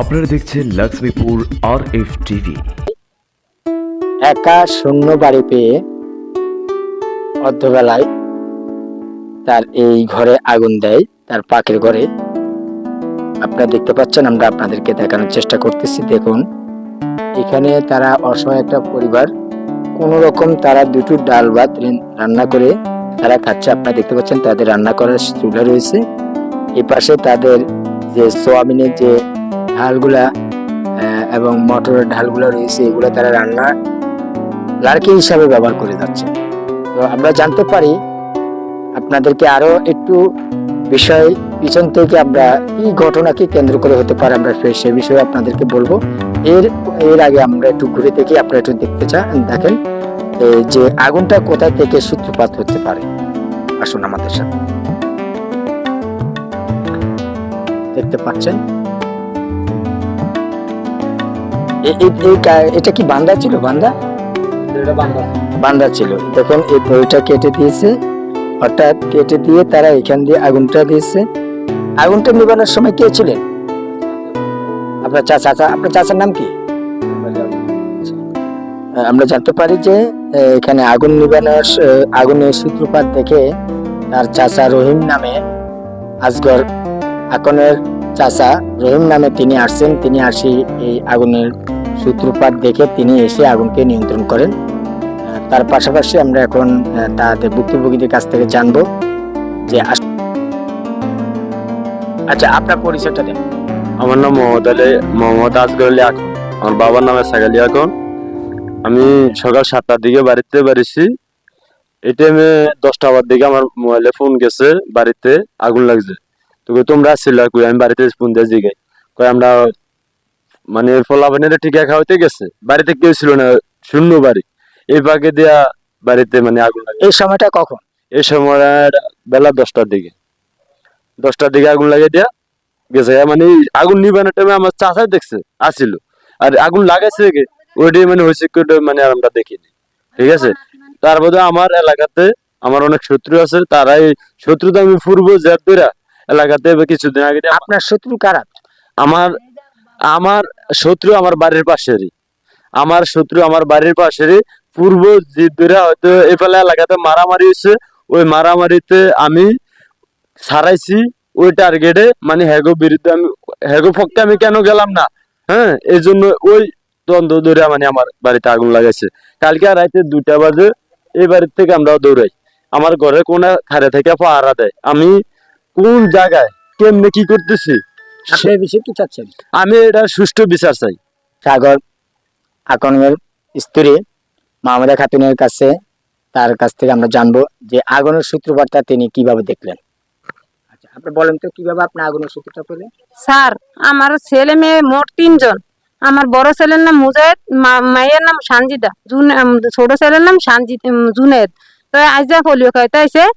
আপনারা দেখছেন লক্ষ্মীপুর আর F TV একা শূন্য বাড়ি পেয়ে অর্ধবেলায় তার এই ঘরে আগুন দেয়, তার পাখির ঘরে। আপনারা দেখতে পাচ্ছেন, আমরা আপনাদেরকে দেখানোর চেষ্টা করতেছি। দেখুন, এখানে তারা অসহায় একটা পরিবার। কোন রকম তারা দুটো ডাল ভাত রান্না করে তারা খাচ্ছে। আপনারা দেখতে পাচ্ছেন, তাদের রান্না করার চুলা রয়েছে। এই পাশে তাদের যে সোয়াবিনের যে ঢালগুলা এবং মটরের ঢালগুলো রয়েছে, এগুলো তারা রান্না লাড়কি হিসাবে ব্যবহার করে যাচ্ছে। তো আমরা জানতে পারি আপনাদেরকে আরও একটু বিষয় পিছন থেকে আমরা কি ঘটনাকে কেন্দ্র করে হতে পারে আমরা সে- সে বিষয়ে আপনাদেরকে বলব। এর এর আগে আমরা একটু ঘুরে দেখি, আপনারা একটু দেখতে চান, দেখেন যে আগুনটা কোথা থেকে সূত্রপাত হতে পারে। আসুন আমাদের সাথে। দেখতে পাচ্ছেন? এটা কি বান্দা ছিল? বান্দা? বান্দা। ছিল। দেখুন এই দড়িটা কেটে দিয়েছে। হঠাৎ কেটে দিয়ে তারা এখান দিয়ে আগুনটা দিয়েছে। আগুনটা নিবানোর সময় কে ছিলেন? আপনার চাচা আপনার চাচার নাম কি? আমরা জানতে পারি যে এখানে আগুন নিবানোর আগুনের সূত্রপাত দেখে তার চাচা রহিম নামে আজগর আকনের চাচা রহিম নামে তিনি আসছেন। তিনি আসি এই আগুনের সূত্রপাত দেখে তিনি এসে আগুনকে নিয়ন্ত্রণ করেন। তার পাশাপাশি আমরা এখন তাদের ভুক্তভোগীদের কাছ থেকে জানব যে আচ্ছা আপনার পরিচয়টা দেন। আমার নাম মোহাম্মদ আলী, মোহাম্মদ আসগর আলী আকন আমার বাবার নাম সাগালি আকন আমি সকাল সাতটার দিকে বাড়িতে বাড়িছি। এই টাইমে দশটা আবার দিকে আমার মোবাইলে ফোন গেছে, বাড়িতে আগুন লাগছে। তো কই, তোমরা আসছিল কই, আমি বাড়িতে ফোন দিয়ে জিগাই। কই, আমরা মানে ফলাফানের টিকা খাওয়াতে গেছে। বাড়িতে কেউ ছিল না শূন্য বাড়ি। এই পাকে দেয়া বাড়িতে মানে আগুন লাগে এই সময়টা কখন? এই সময় বেলা দশটার দিকে। দশটার দিকে আগুন লাগিয়ে দিয়া গেছে। মানে আগুন নিবানোর টাইমে আমার চাচা দেখছে আসিল। আর আগুন লাগাইছে কে? ওইটাই মানে হয়েছে মানে আমরা দেখিনি। ঠিক আছে? তার মধ্যে আমার এলাকাতে আমার অনেক শত্রু আছে তারা এই শত্রুতা আমি পূর্ব জেদরা এলাকাতে কিছুদিন আগে আপনার শত্রু কারা? আমার আমার শত্রু আমার বাড়ির পাশেরই। আমার শত্রু আমার বাড়ির পাশেরই। পূর্ব জিদরা হয়তো এফালে এলাকাতে মারামারি হয়েছে, ওই মারামারিতে আমি ছাড়াইছি, ওই টার্গেটে মানে হ্যাগো বিরুদ্ধে আমি, হ্যাগো পক্ষে আমি কেন গেলাম না? হ্যাঁ এই জন্য ওই দ্বন্দ্ব ধরে মানে আমার বাড়িতে আগুন লাগাইছে। কালকে আর রাইতে দুটা বাজে, এই বাড়ির থেকে আমরা দৌড়াই। আমার ঘরে কোন খারে থেকে পাহারা দেয়। আমি কোন জায়গায়, কেমনে কি করতেছি? আপনি বিষয়ে কি চাচ্ছেন? আমি এটা সুষ্ঠু বিচার চাই। সাগর আকনের স্ত্রী মাহমুদা খাতুনের কাছে তার কাছ থেকে আমরা জানব যে আগুনের সূত্রপাতটা তিনি কীভাবে দেখলেন। আচ্ছা আপনি বলেন তো কীভাবে আপনি আগুনের সূত্রটা পেলেন? স্যার আমার ছেলে মেয়ে মোট তিনজন। আমার বড় ছেলের নাম মুজাহিদ মায়ের নাম সানজিদা। জুন ছোট ছেলের নাম সানজিদ জুনেদ। তো আজ যা পোলিও খাইতে আইছে এ,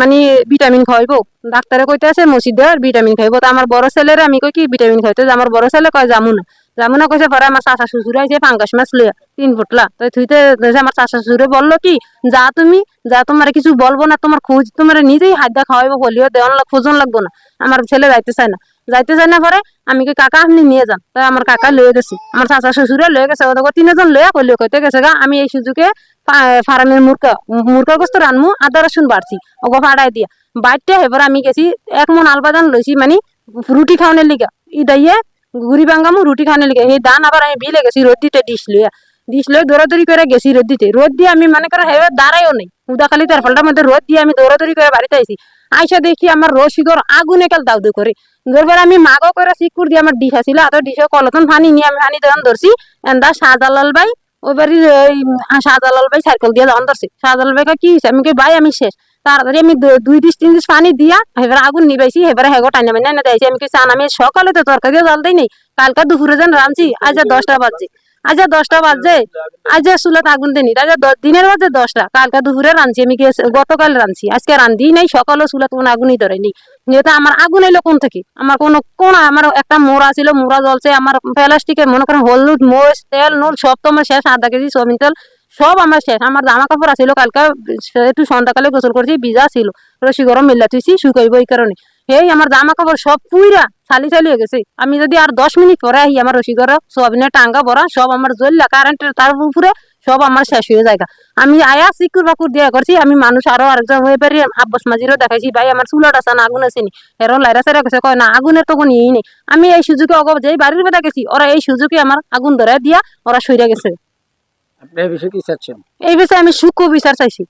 মানে ভিটামিন খাইব ডাক্তারে কইতে আছে, মসজিদে ভিটামিন খাইব। তো আমার বড় ছেলের আমি কই কি ভিটামিন খাইতে আমার বড় ছেলে কয় যামু না যামু না কইছে পরে আমার চাষা শ্বশুর আইছে পাঙ্কাশ মাছ লিয়া তিন ফুটলা। তো থুইতে আমার চাষা শ্বশুরে বলল কি, যা তুমি, যা তোমার কিছু বলব না, তোমার খোঁজ তোমার নিজেই হাত খাওয়াইবো বলিও দেওয়ান লাগ, খোঁজন লাগবো না। আমার ছেলে যাইতে চায় না। যাইতে যাই না পরে আমি কি কাকা, আপনি নিয়ে যান। তাই আমার কাকা লয়ে গেছি, আমার চাচা শ্বশুরে লয়ে গেছে। ওদের তিনজন লয়ে কইলে, কইতে গেছে গা, আমি এই সুযোগে ফার্মের মুরকা মুরকা গোস্ত রানমু আদা রসুন বাড়ছি, ওগো ফাড়াই দিয়া। বাইরটা হেবার আমি গেছি, এক মন আলবাদান লইছি মানে রুটি খাওয়ানোর লিগা, ইদাইয়ে গুড়ি বাঙ্গামু রুটি খাওয়ানোর লিগা। এই দান আবার আমি বিলে গেছি রোদ দিতে ডিশ লইয়া। ডিশ লয়ে দৌড়াদৌড়ি করে গেছি রোদ দিতে রোদ দিয়ে আমি মনে করো হেবে দাঁড়াইও নেই। উদাখালি তার ফলটার মধ্যে রোদ দিয়ে আমি দৌড়াদৌড়ি করে বাড়িতে আইছি। আইসা দেখি আমার রসিগর আগুনে কাল দাউদে করে। ধরবার আমি মাগো করে সিকুর দিয়ে আমার ডিশ আসিল আতো ডিশে কলতন ফানি নিয়ে আমি ফানি দেওয়ান ধরছি। এন্দা শাহজালাল ভাই ওই বাড়ির ওই শাহজালাল ভাই সাইকেল দিয়ে যখন ধরছি। শাহজালাল ভাই কি হয়েছে আমি ভাই, আমি শেষ। তাড়াতাড়ি আমি দুই ডিশ তিন ডিশ পানি দিয়া এবার আগুন নিবাইছি, এবারে হেগো টাইনা মানে দিয়েছি আমি কি চান, আমি সকালে তো তরকারিও জল দেই নি কালকে দুপুরে যেন রাঁধছি, আজ দশটা বাজছে। আজ দশটা বাজছে। আজ চুলাত আগুন দেনি আজ দিনের বাজে দশটা। কালকে দুপুরে রাঁধছি, আমি গতকাল রাঁধছি। আজকে রান্ধি নাই, সকালেও চুলাত কোনো আগুনই ধরেনি। যেহেতু আমার আগুন এলো কোন থেকে? আমার কোনো কোন আমার একটা মোড়া ছিল, মোড়া জ্বলছে, আমার প্লাস্টিকের মনে করেন হলুদ, মরিচ, তেল, নুন, সব তো আমার শেষ, আধা কেজি সোয়াবিন তেল, সব আমার শেষ। আমার জামা কাপড় আছিল, কালকে একটু সন্ধ্যাকালে গোসল করছি, ভিজা ছিল রসি গরম মিল্লা তুইছি শুকাইব এই কারণে। এই আমার জামা কাপড় সব পুইরা চালি চালিয়ে গেছে। আমি যদি আর দশ মিনিট পরে আহি আমার রসি ঘর সোয়াবিনের টাঙ্গা ভরা সব আমার জ্বললা কারেন্টের তার উপরে সব আমার শেষ হয়ে যায় আমি আয়া সিকুর বাকুর দিয়া করছি আমি মানুষ আরও আরেকজন হয়ে পারি আব্বাস মাঝিরও দেখাইছি ভাই আমার চুলাট আছে না আগুন আছে নি। এরও লাইরা সাইরা গেছে কয় না আগুনের তো কোনো ইয়ে নেই। আমি এই সুযোগে অগব যেই বাড়ির বেদা গেছি ওরা এই সুযোগে আমার আগুন ধরে দিয়া ওরা সইরা গেছে। আপনি এই বিষয়ে কি চাচ্ছেন? এই বিষয়ে আমি সুখ বিচার চাইছি।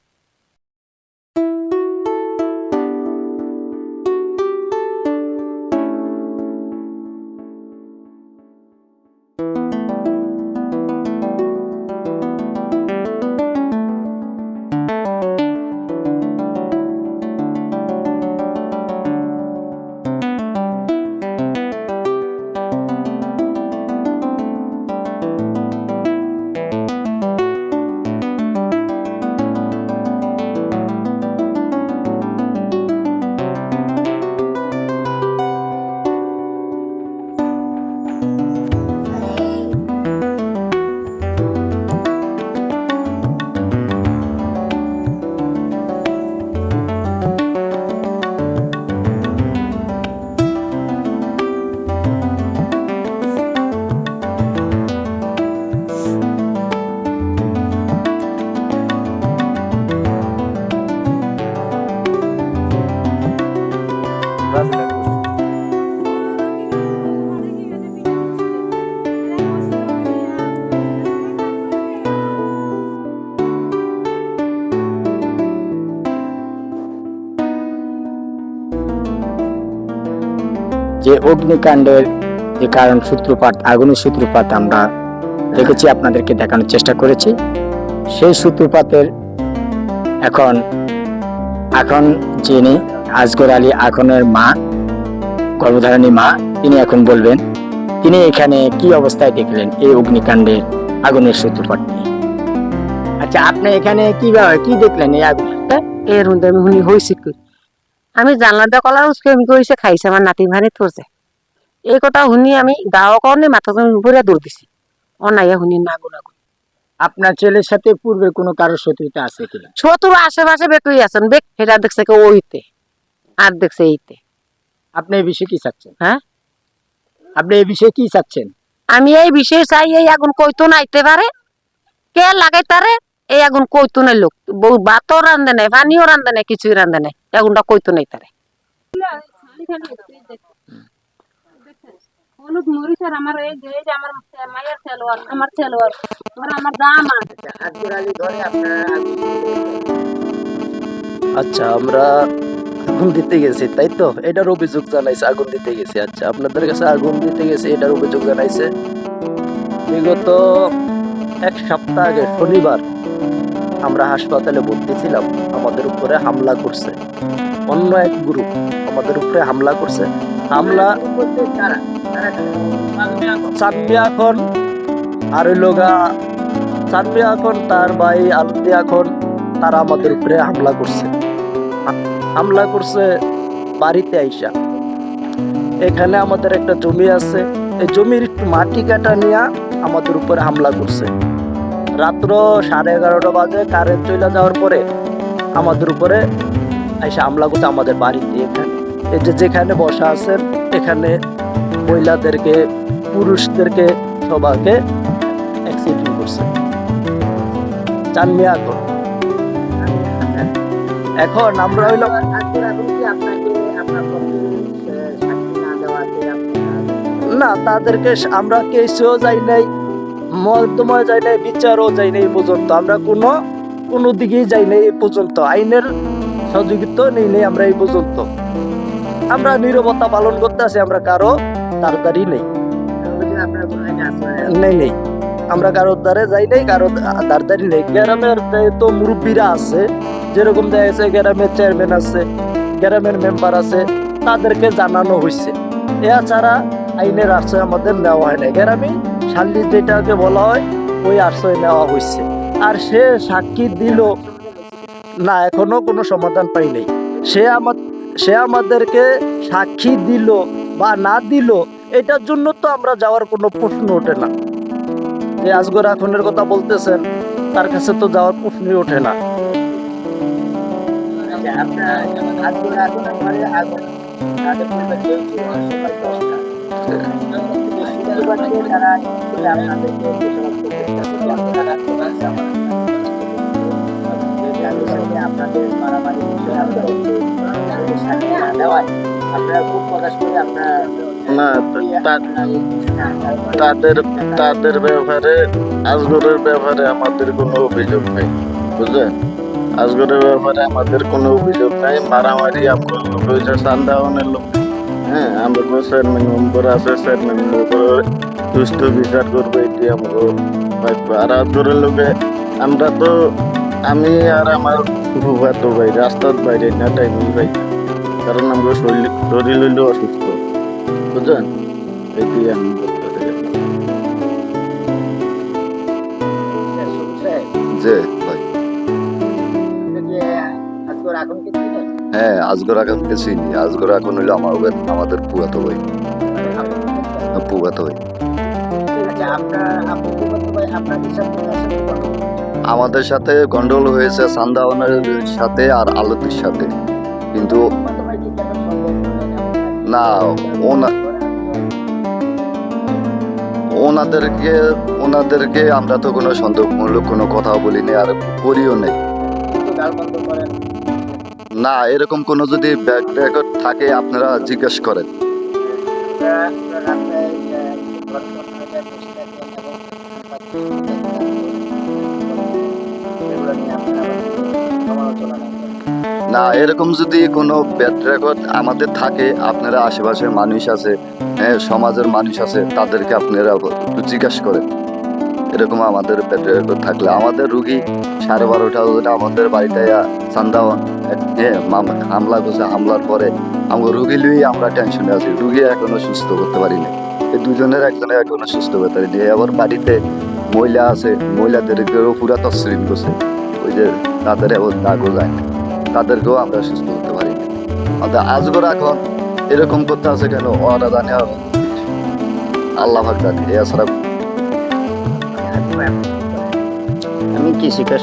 যে অগ্নিকাণ্ডের যে কারণ সূত্রপাত আগুনের সূত্রপাত আমরা দেখেছি, আপনাদেরকে দেখানোর চেষ্টা করেছি। সেই সূত্রপাতের এখন এখন যিনি আজগর আলী আখনের মা গর্ভধারণী মা, তিনি এখন বলবেন, তিনি এখানে কি অবস্থায় দেখলেন এই অগ্নিকাণ্ডের আগুনের সূত্রপাত আচ্ছা আপনি এখানে কীভাবে, কি দেখলেন এই আগুন? এর মধ্যে আমি হয়েছি আমি জানলাটা কলার উসকে আমি কইছে খাইছে আমার নাতি ভারে পড়ছে এই কথা শুনি আমি গাঁও কর্ণে মাথা উপরে দৌড় দিছি। অনাইয়া শুনি না গুণ আগুন আপনার ছেলের সাথে পূর্বে কোনো কারোর শত্রুতা আছে কিনা শত্রু আশেপাশে বেকুই আছেন। বেক সেটা দেখছে কি ওইতে আর দেখছে এইতে। আপনি এই বিষয়ে কি চাচ্ছেন? হ্যাঁ? আপনি এই বিষয়ে কি চাচ্ছেন? আমি এই বিষয়ে চাই এই আগুন কইতো নাইতে পারে। কে লাগাই তারে এই আগুন কইতো নাই লোক। বউ ভাতও রান্ধে নাই পানিও রান্ধে নাই কিছুই রান্ধে নাই। আগুনটা কইতো নাই তারে। হলুদ মরিচের আমার এই যে আমার মায়ের সেলোয়ার আমার সেলোয়ার আর আমার জামা আচ্ছা আমরা আগুন দিতে গেছি তাই তো? এটার অভিযোগ জানাইছে আগুন দিতে গেছি। আচ্ছা আপনাদের কাছে আগুন দিতে গেছি এটার অভিযোগ জানাইছে। বিগত এক সপ্তাহ আগে শনিবার আমরা হাসপাতালে ভর্তি ছিলাম, আমাদের উপরে হামলা করছে। অন্য এক গ্রুপ আমাদের উপরে হামলা করছে। হামলা এখন আর লোগা চাঁদমিয়া এখন তার ভাই আলতি এখন তারা আমাদের উপরে হামলা করছে। হামলা করছে বাড়িতে আইসা। এখানে আমাদের একটা জমি আছে। এই জমির একটু মাটি কাটা নিয়ে আমাদের উপরে হামলা করছে। রাত্র সাড়ে এগারোটা বাজে কারেন্ট চলে যাওয়ার পরে আমাদের উপরে এসে হামলা করছে আমাদের বাড়িতে এখানে। এই যে যেখানে বসা আছেন এখানে মহিলাদেরকে, পুরুষদেরকে সবাইকে অ্যাক্সিডেন্ট করছে। চানমিয়া এখন এখন আমরা হইলাম না, তাদেরকে আমরা কেসেও যাই নাই। মধ্যময় যাই নাই, বিচারও যাই নাই পর্যন্ত। আমরা কোনো কোনো দিকেই যাই নাই এই পর্যন্ত। আইনের সহযোগিতা নেই নেই আমরা এই পর্যন্ত। আমরা নিরবতা পালন করতে আছি, আমরা কারও তাড়াতাড়ি নেই। নেই নেই। আমরা কারোর দ্বারে যাই নাই, কারও তাড়াতাড়ি নেই। গ্রামের তো মুরব্বীরা আছে, যেরকম দেখা যাচ্ছে গ্রামের চেয়ারম্যান আছে, গ্রামের মেম্বার আছে, তাদেরকে জানানো হয়েছে এছাড়া আইনের আশ্রয় আমাদের নেওয়া হয় না গ্রামে শাল্লি যেটাকে বলা হয়, ওই আশ্রয় নেওয়া হয়েছে আর সে সাক্ষী দিল, না, এখনও কোনো সমাধান পাই নাই। সে আমার সে আমাদেরকে সাক্ষী দিল বা না দিল, এটার জন্য তো আমরা যাওয়ার কোনো প্রশ্ন ওঠে না। যে আজগর এখনের কথা বলতেছেন, তার কাছে তো যাওয়ার প্রশ্নই ওঠে না। সবাই শুক্রবারকে তারা তাদের তাদের ব্যাপারে আজগরের ব্যাপারে আমাদের কোনো অভিযোগ নেই বুঝলেন আজগরের ব্যাপারে আমাদের কোনো অভিযোগ নাই, মারামারি আপনার লোক হয়েছে সান্দাওয়ানের লোক। হ্যাঁ আমরা চেয়ারম্যান মেম্বার আছে চেয়ারম্যান মেম্বার সুস্থ বিচার করব, এটি ভাববো। আর আজগরের লোকে আমরা তো, আমি আর আমার তো ভাই, রাস্তার বাইরে না টাইমিং ভাই, কারণ আমরা শরীর শরীর হইলে অসুস্থ বুঝলেন এটি আমি হ্যাঁ আজগর আগামকে চিনি। আজগর এখন হইল আমার আমাদের পুরাতো ভাই। ভাই। আচ্ছা কথা বলেন? আমাদের সাথে গন্ডগোল হয়েছে সান্দাওয়ানের সাথে আর আলতির সাথে। কিন্তু? না? ওনা ওনাদেরকে ওনাদেরকে আমরা তো কোনো সন্দেহমূলক কোনো কথা বলিনি আর করিও নেই। না, এরকম কোনো যদি ব্যাক রেকর্ড থাকে, আপনারা জিজ্ঞেস করেন। না, এরকম যদি কোনো ব্যাড রেকর্ড আমাদের থাকে, আপনারা আশেপাশের মানুষ আছে হ্যাঁ সমাজের মানুষ আছে, তাদেরকে আপনারা একটু জিজ্ঞাসা করেন। এরকম আমাদের ব্যাড রেকর্ড থাকলে। আমাদের রুগী সাড়ে বারোটা আমাদের বাড়িতে চান্দাওয়ান মাম- হামলা করছে, হামলার পরে আমার রুগী লুই আমরা টেনশনে আছি। রুগী এখনও সুস্থ করতে পারিনি এই দুজনের একজনে এখনও সুস্থ করতে পারিনি আবার বাড়িতে মহিলা আছে, মহিলাদেরকেও পুরা তসরিন করছে। ওই যে তাদের দাগও যায় না। তাদেরকেও আমরা সুস্থ করতে পারি না আজগর এখন এরকম করতে আছে কেন? ওরা জানে আল্লাহ ভাগ জানে এছাড়া আমি কৃষিকাজ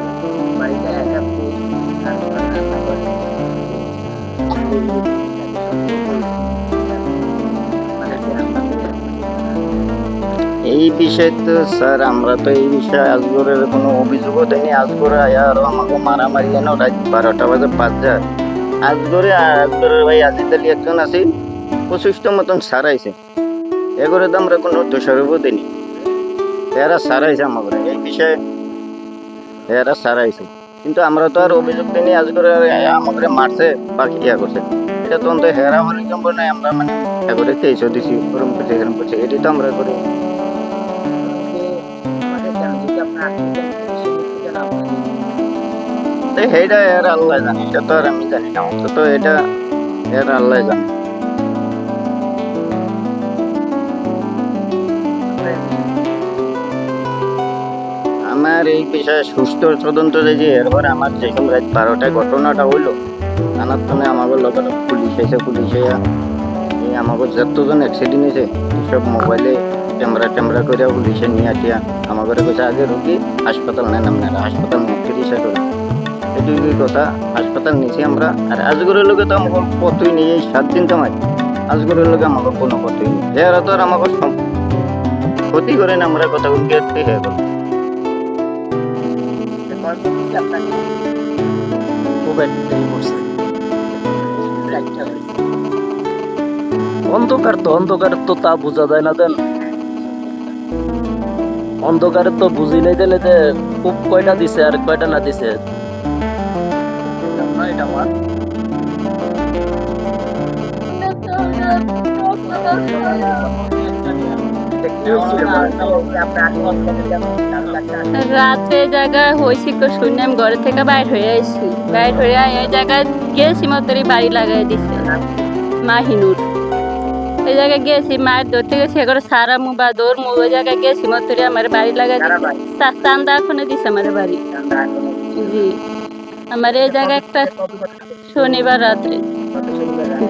এই বিষয়ে তো স্যার, আমরা তো এই বিষয়ে আজগরের কোনো অভিযোগও দেয়নি আজগরে আরও আমাকে মারামারি যেন রাত বারোটা বাজে পাঁচ যায় আজগরে আজগরের ভাই আজিদ আলী একজন আছে, পঁচিশটা মতন সারাইছে এগরে তো আমরা কোনো দোষারোপও দিইনি। এরা সারাইছে আমাকে এই বিষয়ে এরা সারাইছে কিন্তু আমরা তো আর অভিযোগ দিইনি, আজগরে আমাকে মারছে বা ইয়া করছে। এটা তো হেরা হলে নাই, আমরা মানে এগরে কেসও দিছি ওরম করছে এরম করছে। এটি তো আমরা করি। সেইটা এর আল্লাহ জানে এটা আর আমি জানি না অন্তত এটা এর আল্লাহ জানে আমার এই বিষয়ে সুস্থ তদন্ত যে এরপর আমার যেরকম রাত বারোটায় ঘটনাটা হইল জানার জন্য আমাকে লোকের পুলিশ এসে, পুলিশ এই আমাকে যতজন অ্যাক্সিডেন্ট হয়েছে সব মোবাইলে ক্যামেরা ট্যামেরা করে পুলিশে নিয়ে আসিয়া আমাকে কইছে আগে রুগী হাসপাতাল নেন আপনারা হাসপাতাল নিয়ে চিকিৎসা করে এটুকুই কথা হাসপাতাল নিয়েছি আমরা আর আজগরের লোকে তো আমাকে কতই নেই এই সাত দিন কামাই আজগরের লোকে আমাকে কোনো কতই নেই। এরা তো আর আমাকে ক্ষতি করেন আমরা কথা বলতে হয়ে গেল। খুব করছে? অন্ধকার তো অন্ধকার তো তা বোঝা যায় না দেন। অন্ধকারে তো বুঝি নাই দিলে যে খুব কয়টা দিছে আর কয়টা না দিছে? রাতে জায়গায় হয়েছি কো শুনে আমি ঘরে থেকে বাইর হয়ে আইছি বাইর হয়ে এই জায়গায় গেছি মতরি বাড়ি লাগাই দিছে। মাহিনুর। ওই জায়গায় গেছি মায়ের ধরতে গেছি এগুলো সারা মু বা দৌড় মু ওই জায়গায় গেছি মতুরি আমার বাড়ি দিচ্ছে চান্দা এখনও দিছে আমার বাড়ি। জি। আমার এই জায়গায় একটা শনিবার রাত্রে।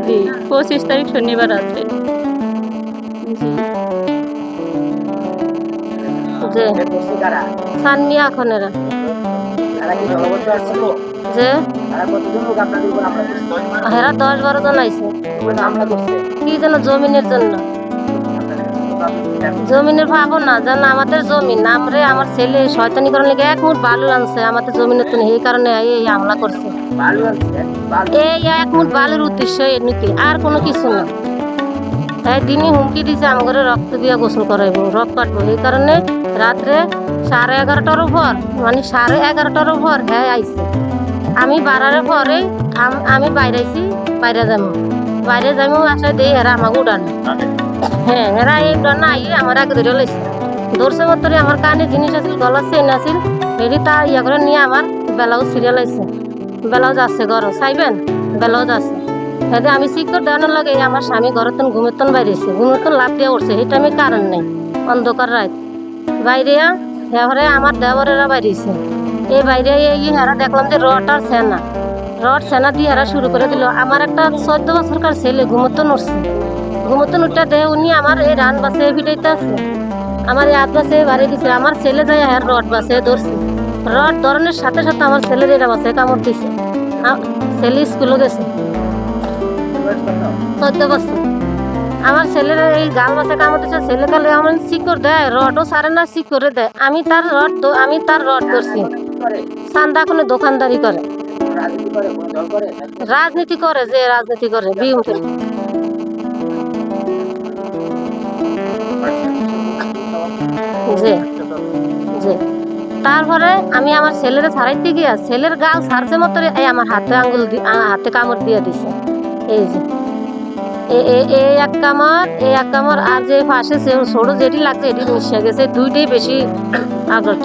জি পঁচিশ তারিখ শনিবার রাত্রে। জি। যে সানমিয়া খনেরা যে হেরা দশ বারো জন আইছে। কি যেন জমিনের জন্য? জমিনের ভাবো না জান আমাদের জমিন আমরে আমার ছেলে শয়তানি করার লেগে এক মুঠ বালু আনছে আমাদের জমিনের তো এই কারণে এই হামলা করছে। এই এক মুঠ বালুর উদ্দেশ্য এনুকি আর কোনো কিছু না। তাই দিনই হুমকি দিছে আমাকে রক্ত দিয়া গোসল করাইব রক্ত কাটবো। এই কারণে রাত্রে সাড়ে এগারোটার উপর মানে সাড়ে এগারোটার উপর হ্যাঁ আইছে। আমি বাড়ার পরে আমি বাইরে আইছি বাইরে যাব। বাইরে যাব আসায় দিয়ে হেরা আমাকে উড়ান। হ্যাঁ হেরা এই উড়ান আই আমার আগে ধরে লাইছে। ধরছে মতরে আমার কানে জিনিস আছিল গলার চেন আছিল হেরি তা ইয়া করে নিয়ে আমার ব্লাউজ সিরিয়াল আইছে ব্লাউজ আছে ঘর চাইবেন? ব্লাউজ আছে। হ্যাঁ আমি শিক্ষক দেওয়ানোর লাগে আমার স্বামী ঘরের তন ঘুমের তন বাইরেছে। ঘুমের তন লাভ দিয়ে উঠছে এই টাইমে কারণ নেই। অন্ধকার রাত। বাইরে হেরে আমার দেওয়ারেরা বাইরেছে। এই বাইরে এই হেরা দেখলাম যে রড আর সেনা। রড সেনা দিয়ে হেরা শুরু করে দিল। আমার একটা চোদ্দ বছরকার ছেলে ঘুমতো নড়ছে ঘুমতো উঠতে দেয় উনি আমার এই রান বাসে ভিটাইতে আছে। আমার এই হাত বাসে বাড়ি দিছে। আমার ছেলে যায় আর রড বাসে ধরছে। রড ধরনের সাথে সাথে আমার ছেলের এরা বাসে কামড় দিছে। ছেলে স্কুলে গেছে। চোদ্দ বছর। আমার ছেলের এই গাল বাসা কামড় দিচ্ছে ছেলে কালে আমার শিকড় দেয়, রডও সারে না, শিকড়ে দেয়। আমি তার রড আমি তার রড করছি চান্দা কোনো দোকানদারি করে। রাজনীতি করে, যে রাজনীতি করে যে তারপরে আমি আমার ছেলের ছাড়াইতে গিয়া, ছেলের গাল ছাড়ছে মতো এই আমার হাতে আঙ্গুল হাতে কামড় দিয়ে দিছে। এই যে। এই এক কামড়, এই এক কামড়, আর যে পাশে ছোট যেটি লাগছে, এটি মিশে গেছে, দুইটাই বেশি আগ্রহ।